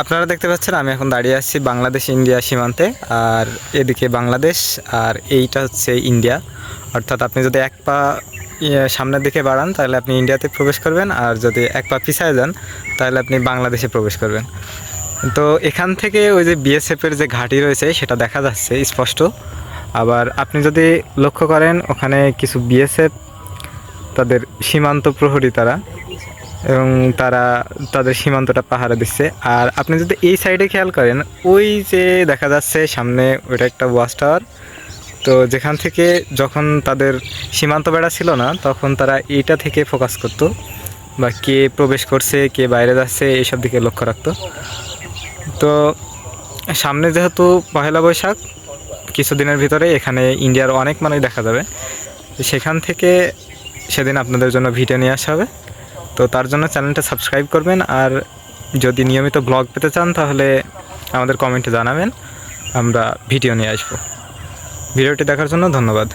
আপনারা দেখতে পাচ্ছেন, আমি এখন দাঁড়িয়ে আছি বাংলাদেশ ইন্ডিয়া সীমান্তে, আর এদিকে বাংলাদেশ, আর এইটা হচ্ছে ইন্ডিয়া। অর্থাৎ আপনি যদি এক পা সামনের দিকে বাড়ান, তাহলে আপনি ইন্ডিয়াতে প্রবেশ করবেন, আর যদি এক পা পিছায় যান, তাহলে আপনি বাংলাদেশে প্রবেশ করবেন। তো এখান থেকে ওই যে বিএসএফের যে ঘাঁটি রয়েছে, সেটা দেখা যাচ্ছে স্পষ্ট। আবার আপনি যদি লক্ষ্য করেন, ওখানে কিছু বিএসএফ, তাদের সীমান্ত প্রহরী তারা। এবং তারা তাদের সীমান্তটা পাহারা দিচ্ছে। আর আপনি যদি এই সাইডে খেয়াল করেন, ওই যে দেখা যাচ্ছে সামনে ওইটা একটা ওয়াচ টাওয়ার। তো যেখান থেকে যখন তাদের সীমান্ত বেড়া ছিল না, তখন তারা এইটা থেকে ফোকাস করতো। বা কে প্রবেশ করছে, কে বাইরে যাচ্ছে, এইসব দিকে লক্ষ্য রাখতো। তো সামনে যেহেতু পহেলা বৈশাখ, কিছুদিনের ভিতরে এখানে ইন্ডিয়ার অনেক মানুষ দেখা যাবে। সেখান থেকে সেদিন আপনাদের জন্য ভিডিও নিয়ে আসা হবে। তো তার জন্য চ্যানেলটা সাবস্ক্রাইব করবেন আর যদি নিয়মিত ব্লগ পেতে চান তাহলে আমাদের কমেন্টে জানাবেন, আমরা ভিডিও নিয়ে আসব। ভিডিওটি দেখার জন্য ধন্যবাদ।